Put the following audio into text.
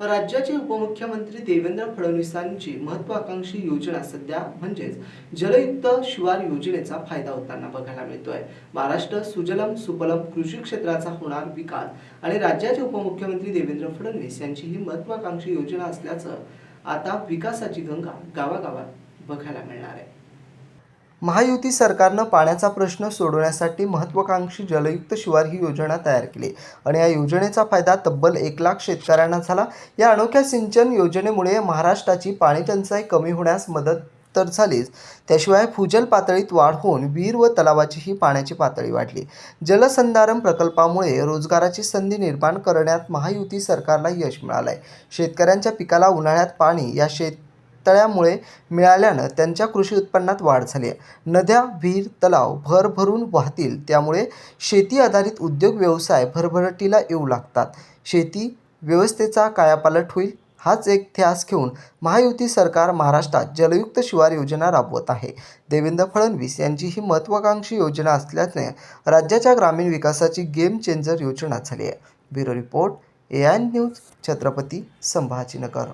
राज्याचे उपमुख्यमंत्री देवेंद्र फडणवीसांची महत्वाकांक्षी योजना सध्या म्हणजेच जलयुक्त शिवार योजनेचा फायदा होताना बघायला मिळतोय. महाराष्ट्र सुजलम सुपलम कृषी क्षेत्राचा होणार विकास आणि राज्याचे उपमुख्यमंत्री देवेंद्र फडणवीस यांची ही महत्वाकांक्षी योजना असल्याचं आता विकासाची गंगा गावागावात बघायला मिळणार आहे. महायुती सरकारनं पाण्याचा प्रश्न सोडवण्यासाठी महत्त्वाकांक्षी जलयुक्त शिवार ही योजना तयार केली. आणि या योजनेचा फायदा तब्बल एक लाख शेतकऱ्यांना झाला. या अनोख्या सिंचन योजनेमुळे महाराष्ट्राची पाणी टंचाई कमी होण्यास मदत तर झालीच. त्याशिवाय भूजल पातळीत वाढ होऊन विहीर व तलावाचीही पाण्याची पातळी वाढली. जलसंधारण प्रकल्पामुळे रोजगाराची संधी निर्माण करण्यात महायुती सरकारला यश मिळालं आहे शेतकऱ्यांच्या पिकाला उन्हाळ्यात पाणी या शेत तळ्यामुळे मिळाल्यानं त्यांच्या कृषी उत्पन्नात वाढ झाली आहे. नद्या विहीर तलाव भरभरून वाहतील त्यामुळे शेती आधारित उद्योग व्यवसाय भरभरटीला येऊ लागतात. शेती व्यवस्थेचा कायापालट होईल हाच एक ध्यास घेऊन महायुती सरकार महाराष्ट्रात जलयुक्त शिवार योजना राबवत आहे. देवेंद्र फडणवीस यांची ही महत्त्वाकांक्षी योजना असल्याने राज्याच्या ग्रामीण विकासाची गेम चेंजर योजना झाली आहे. Bureau report A I news Chhatrapati Sambhajinagar.